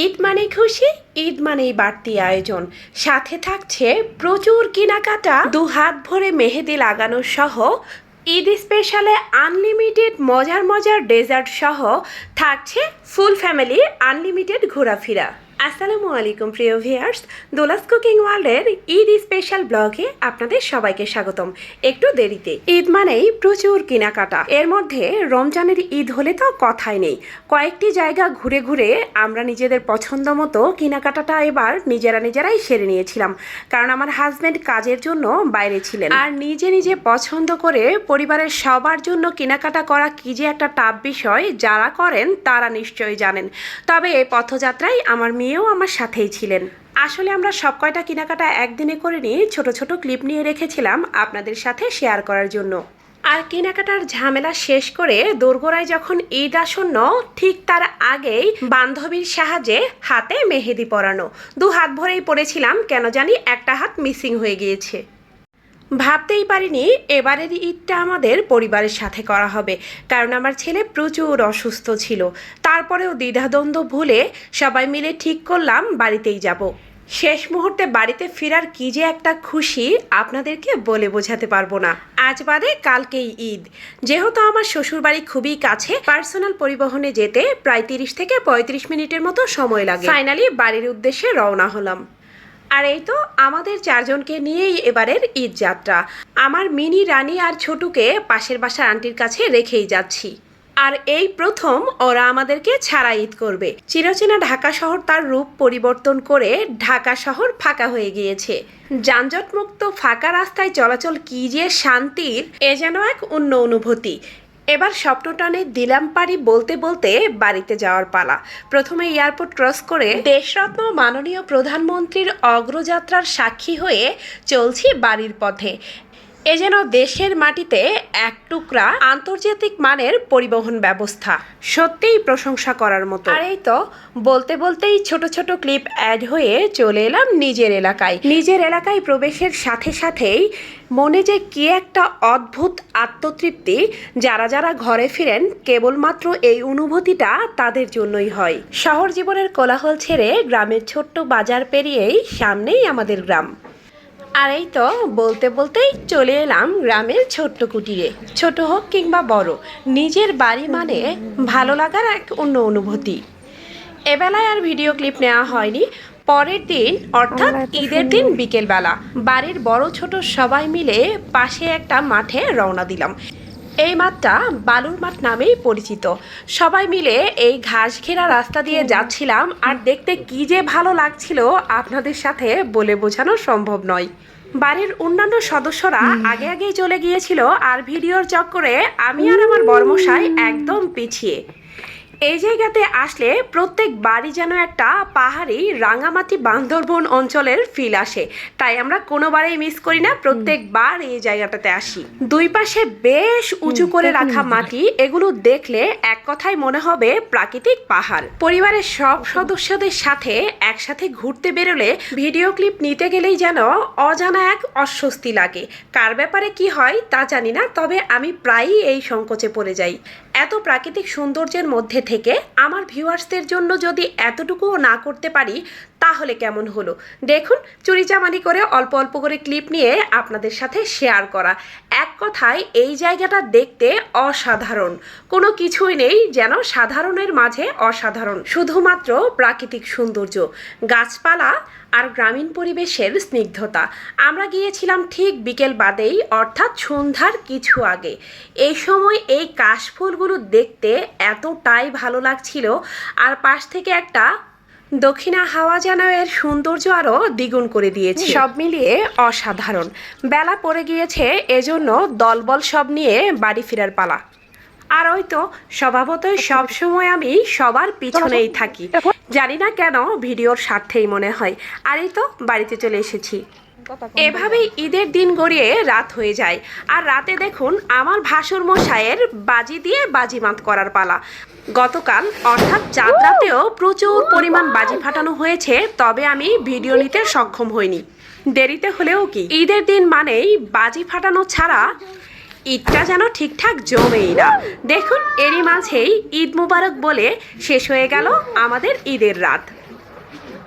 ঈদ মানে খুশি, ঈদ মানেই বাড়তি আয়োজন। সাথে থাকছে প্রচুর কেনাকাটা দু হাত ভরে মেহেদি লাগানো সহ ঈদ স্পেশালে আনলিমিটেড মজার মজার ডেজার্ট সহ থাকছে ফুল ফ্যামিলি আনলিমিটেড ঘোরাফেরা। আসসালামু আলাইকুম, প্রিয় ভিয়ার্স দোলাস কুকিং ওয়ার্ল্ডের ঈদ স্পেশাল ব্লগে আপনাদের সবাইকে স্বাগতম। একটু দেরিতে। ঈদ মানেই প্রচুর কেনাকাটা। এর মধ্যে রমজানের ঈদ হলে তো কথাই নেই। কয়েকটি জায়গা ঘুরে ঘুরে আমরা নিজেদের পছন্দ মতো কেনাকাটাটা এবার নিজেরা নিজেরাই সেরে নিয়েছিলাম। কারণ আমার হাজব্যান্ড কাজের জন্য বাইরে ছিলেন। আর নিজে নিজে পছন্দ করে পরিবারের সবার জন্য কেনাকাটা করা কি যে একটা টাফ বিষয়, যারা করেন তারা নিশ্চয়ই জানেন। তবে এই পথযাত্রায় আমার মেয়েও আমার সাথেই ছিলেন। আসলে আমরা সব কয়টা কেনাকাটা একদিনে করে নিয়ে ছোট ছোট ক্লিপ নিয়ে রেখেছিলাম আপনাদের সাথে শেয়ার করার জন্য। আর কেনাকাটার ঝামেলা শেষ করে দোরগোড়ায় যখন ঈদ আসন্ন, ঠিক তার আগেই বান্ধবীর সাহায্যে হাতে মেহেদি পরানো। দু হাত ভরেই পড়েছিলাম, কেন জানি একটা হাত মিসিং হয়ে গিয়েছে। ভাবতেই পারিনি এবারের ঈদটা আমাদের পরিবারের সাথে করা হবে, কারণ আমার ছেলে প্রচুর অসুস্থ ছিল। তারপরেও দ্বিধাদ্বন্দ্ব ভুলে সবাই মিলে ঠিক করলাম বাড়িতেই যাব। শেষ মুহূর্তে বাড়িতে ফেরার কি যে একটা খুশি আপনাদেরকে বলে বোঝাতে পারব না। আজ বাদে কালকেই ঈদ। যেহেতু আমার শ্বশুরবাড়ি খুবই কাছে, পার্সোনাল পরিবহনে যেতে প্রায় তিরিশ থেকে পঁয়ত্রিশ মিনিটের মতো সময় লাগে। ফাইনালি বাড়ির উদ্দেশ্যে রওনা হলাম। আর এই তো আমাদের চারজনকে নিয়েই এবারের ঈদ যাত্রা। আমার মিনি, রানী আর ছোটুকে পাশের বাসার আন্টির কাছে রেখেই যাচ্ছি। আর এই প্রথম ওরা আমাদেরকে ছাড়া ঈদ করবে। চিরচেনা ঢাকা শহর তার রূপ পরিবর্তন করে ঢাকা শহর ফাঁকা হয়ে গিয়েছে। যানজটমুক্ত ফাঁকা রাস্তায় চলাচল কি যে শান্তির, এ যেন এক অন্য অনুভূতি। এবার স্বপ্নটানে দিলাম পারি বলতে বলতে বাড়িতে যাওয়ার পালা। প্রথমে এয়ারপোর্ট ক্রস করে দেশরত্ন মাননীয় প্রধানমন্ত্রীর অগ্রযাত্রার সাক্ষী হয়ে চলছি বাড়ির পথে। এ যেন দেশের মাটিতে এক টুকরা আন্তর্জাতিক মানের পরিবহন ব্যবস্থা। সত্যিই প্রশংসা করার মতো। আর এই তো, বলতে বলতেই ছোট ছোট ক্লিপ অ্যাড হয়ে চলে এলাম নিজের এলাকায়। নিজের এলাকায় প্রবেশের সাথে সাথেই মনে যে কি একটা অদ্ভুত আত্মতৃপ্তি, যারা যারা ঘরে ফিরেন কেবলমাত্র এই অনুভূতিটা তাদের জন্যই হয়। শহর জীবনের কোলাহল ছেড়ে গ্রামের ছোট্ট বাজার পেরিয়েই সামনেই আমাদের গ্রাম। আর এই তো বলতে বলতেই চলে এলাম গ্রামের ছোট্ট কুটিরে। ছোট হোক কিংবা বড় নিজের বাড়ি মানে ভালো লাগার এক অন্য অনুভূতি। এবেলায় আর ভিডিও ক্লিপ নেওয়া হয়নি পরের দিন অর্থাৎ ঈদের দিন বিকেলবেলা বাড়ির বড় ছোট সবাই মিলে পাশে একটা মাঠে রওনা দিলাম। এই মাঠটা বালুর মাঠ নামেই পরিচিত। সবাই মিলে এই ঘাস ঘেরা রাস্তা দিয়ে যাচ্ছিলাম আর দেখতে কি যে ভালো লাগছিল আপনাদের সাথে বলে বোঝানো সম্ভব নয়। বাড়ির অন্যান্য সদস্যরা আগে আগেই চলে গিয়েছিল আর ভিডিওর চক্করে আমি আর আমার বর্মশাই একদম পিছিয়ে। এই জায়গাতে আসলে প্রত্যেক বাড়ি যেন একটা পাহাড়ি রাঙামাটি বান্দরবন অঞ্চলের ফিল আসে। তাই আমরা কোনোবারেই মিস করি না প্রত্যেকবার এই জায়গাটাতে আসি। দুই পাশে বেশ উঁচু করে রাখা মাটি এগুলো দেখলে এক কথায় মনে হবে প্রাকৃতিক পাহাড়। পরিবারের সব সদস্যদের সাথে একসাথে ঘুরতে বেরোলে ভিডিও ক্লিপ নিতে গেলেই যেন অজানা এক অস্বস্তি লাগে। কার ব্যাপারে কি হয় তা জানি না তবে আমি প্রায়ই এই সংকোচে পড়ে যাই। এত প্রাকৃতিক সৌন্দর্যের মধ্যে থেকে আমার ভিউয়ার্সদের জন্য যদি এতটুকুও না করতে পারি, তাহলে কেমন হলো? দেখুন চুরিচামারি করে অল্প অল্প করে ক্লিপ নিয়ে আপনাদের সাথে শেয়ার করা। এক কথায়, এই জায়গাটা দেখতে অসাধারণ। কোনো কিছুই নেই যেন সাধারণের মাঝে অসাধারণ। শুধুমাত্র প্রাকৃতিক সৌন্দর্য। গাছপালা আর গ্রামীণ পরিবেশের স্নিগ্ধতা। আমরা গিয়েছিলাম ঠিক বিকেল বাদেই অর্থাৎ সন্ধ্যার কিছু আগে। এই সময় এই কাশফুলগুলো দেখতে এতটাই ভালো লাগছিল আর পাশ থেকে একটা দক্ষিণা হাওয়া যেন এর সৌন্দর্য আরও দ্বিগুণ করে দিয়েছে। সব মিলিয়ে অসাধারণ। বেলা পড়ে গিয়েছে এজন্য দলবল সব নিয়ে বাড়ি ফেরার পালা। আর ওই তো স্বভাবতই সবসময় আমি সবার পিছনেই থাকি। জানি না কেন ভিডিওর স্বার্থেই মনে হয়। আর এই তো বাড়িতে চলে এসেছি। এভাবেই ঈদের দিন গড়িয়ে রাত হয়ে যায়। আর রাতে দেখুন আমার ভাসুর মশাইয়ের বাজি দিয়ে বাজিমাত করার পালা। গতকাল, অর্থাৎ চাঁদ রাতেও প্রচুর পরিমাণ বাজি ফাটানো হয়েছে, তবে আমি ভিডিও নিতে সক্ষম হইনি। দেরিতে হলেও কি? ঈদের দিন মানেই বাজি ফাটানো ছাড়া ঈদটা যেন ঠিকঠাক জমেই না। দেখুন, এরই মাঝেই ঈদ মুবারক বলে শেষ হয়ে গেল আমাদের ঈদের রাত।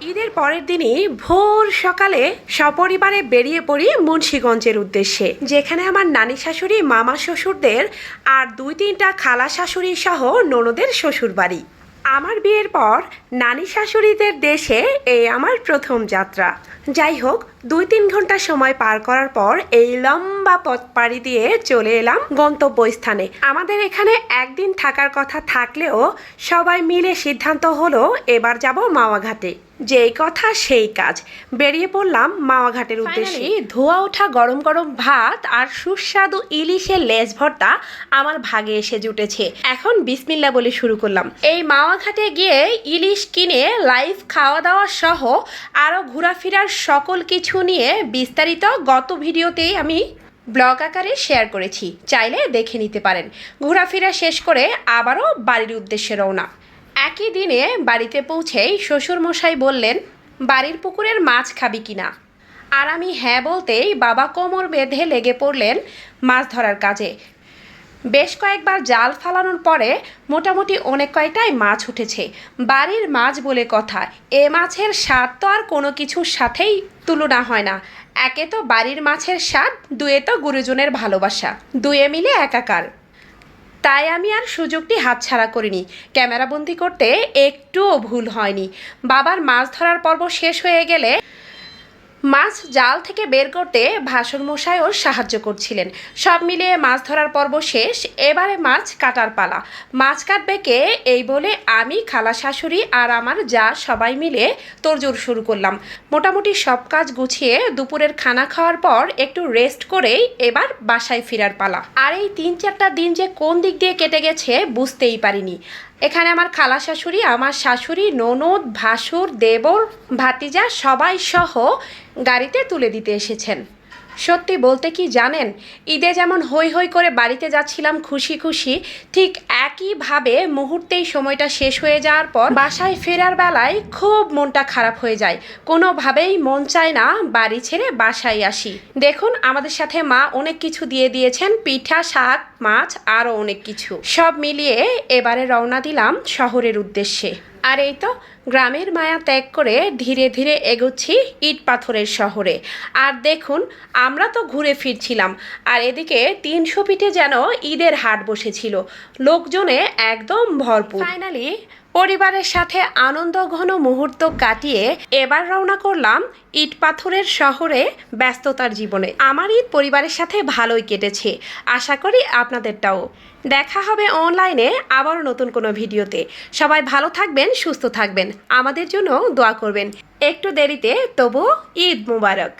ঈদের পরের দিনই ভোর সকালে সপরিবারে বেরিয়ে পড়ি মুন্সীগঞ্জের উদ্দেশ্যে। যেখানে আমার নানি শাশুড়ি, মামা শ্বশুরদের আর দুই তিনটা খালা শাশুড়ি সহ ননদের শ্বশুর বাড়ি আমার বিয়ের পর নানি শাশুড়িদের দেশে এই আমার প্রথম যাত্রা। যাই হোক দুই তিন ঘণ্টা সময় পার করার পর এই লম্বা পথ পাড়ি দিয়ে চলে এলাম গন্তব্যস্থানে। আমাদের এখানে একদিন থাকার কথা থাকলেও সবাই মিলে সিদ্ধান্ত হলো এবার যাব মাওয়াঘাটে যেই কথা সেই কাজ। বেরিয়ে পড়লাম মাওয়াঘাটের উদ্দেশ্যে। ধোয়া ওঠা গরম গরম ভাত আর সুস্বাদু ইলিশের লেজ ভর্তা আমার ভাগে এসে জুটেছে। এখন বিসমিল্লা বলে শুরু করলাম। এই মাওয়াঘাটে গিয়ে ইলিশ কিনে লাইভ খাওয়া দাওয়া সহ আরও ঘোরাফেরার সকল কিছু নিয়ে বিস্তারিত গত ভিডিওতেই আমি ব্লগ আকারে শেয়ার করেছি। চাইলে দেখে নিতে পারেন। ঘোরাফেরা শেষ করে আবারও বাড়ির উদ্দেশ্যে রওনা। একই দিনে বাড়িতে পৌঁছেই শ্বশুরমশাই বললেন, বাড়ির পুকুরের মাছ খাবি কিনা আর আমি হ্যাঁ বলতেই বাবা কোমর বেঁধে লেগে পড়লেন মাছ ধরার কাজে। বেশ কয়েকবার জাল ফালানোর পরে মোটামুটি অনেক কয়টাই মাছ উঠেছে। বাড়ির মাছ বলে কথা, এ মাছের স্বাদ তো আর কোনো কিছুর সাথেই তুলনা হয় না। একে তো বাড়ির মাছের স্বাদ, দুয়ে তো গুরুজনের ভালোবাসা, দুয়ে মিলে একাকার। তাই আমি আর সুযোগটি হাতছাড়া করিনি। ক্যামেরাবন্দি করতে একটুও ভুল হয়নি। বাবার মাছ ধরার পর্ব শেষ হয়ে গেলে মাছ জাল থেকে বের করতে ভাসন মশাইও সাহায্য করছিলেন। সব মিলিয়ে মাছ ধরার পর্ব শেষ, এবারে মাছ কাটার পালা। মাছ কাটবে কে? এই বলে আমি, খালা শাশুড়ি আর আমার যা সবাই মিলে তোড়জোড় শুরু করলাম। মোটামুটি সব কাজ গুছিয়ে দুপুরের খানা খাওয়ার পর একটু রেস্ট করেই এবার বাসায় ফেরার পালা। আর এই তিন চারটা দিন যে কোন দিক দিয়ে কেটে গেছে বুঝতেই পারিনি। এখানে আমার খালা শাশুড়ি, আমার শাশুড়ি, ননদ, ভাসুর, দেবর, ভাতিজা সবাই সহ গাড়িতে তুলে দিতে এসেছেন। সত্যি বলতে কি জানেন, ঈদে যেমন হই হই করে বাড়িতে যাচ্ছিলাম খুশি খুশি, ঠিক একইভাবে মুহূর্তেই সময়টা শেষ হয়ে যাওয়ার পর বাসায় ফেরার বেলায় খুব মনটা খারাপ হয়ে যায়। কোনোভাবেই মন চায় না বাড়ি ছেড়ে বাসায় আসি। দেখুন, আমাদের সাথে মা অনেক কিছু দিয়ে দিয়েছেন, পিঠা, শাক মাছ, আরও অনেক কিছু। সব মিলিয়ে এবারে রওনা দিলাম শহরের উদ্দেশ্যে। আর এই তো গ্রামের মায়া ত্যাগ করে ধীরে ধীরে এগোচ্ছি ইট পাথরের শহরে। আর দেখুন, আমরা তো ঘুরে ফিরছিলাম, আর এদিকে তিনশো পিঠে যেন ঈদের হাট বসেছিল। লোকজনে একদম ভরপুর। ফাইনালি পরিবারের সাথে আনন্দ ঘন মুহূর্ত কাটিয়ে এবার রওনা করলাম ইট পাথরের শহরে ব্যস্ততার জীবনে। আমার ঈদ পরিবারের সাথে ভালোই কেটেছে। আশা করি আপনাদেরটাও। দেখা হবে অনলাইনে আবারও নতুন কোনো ভিডিওতে। সবাই ভালো থাকবেন, সুস্থ থাকবেন। আমাদের জন্য দোয়া করবেন। একটু দেরিতে তবু ঈদ মুবারক।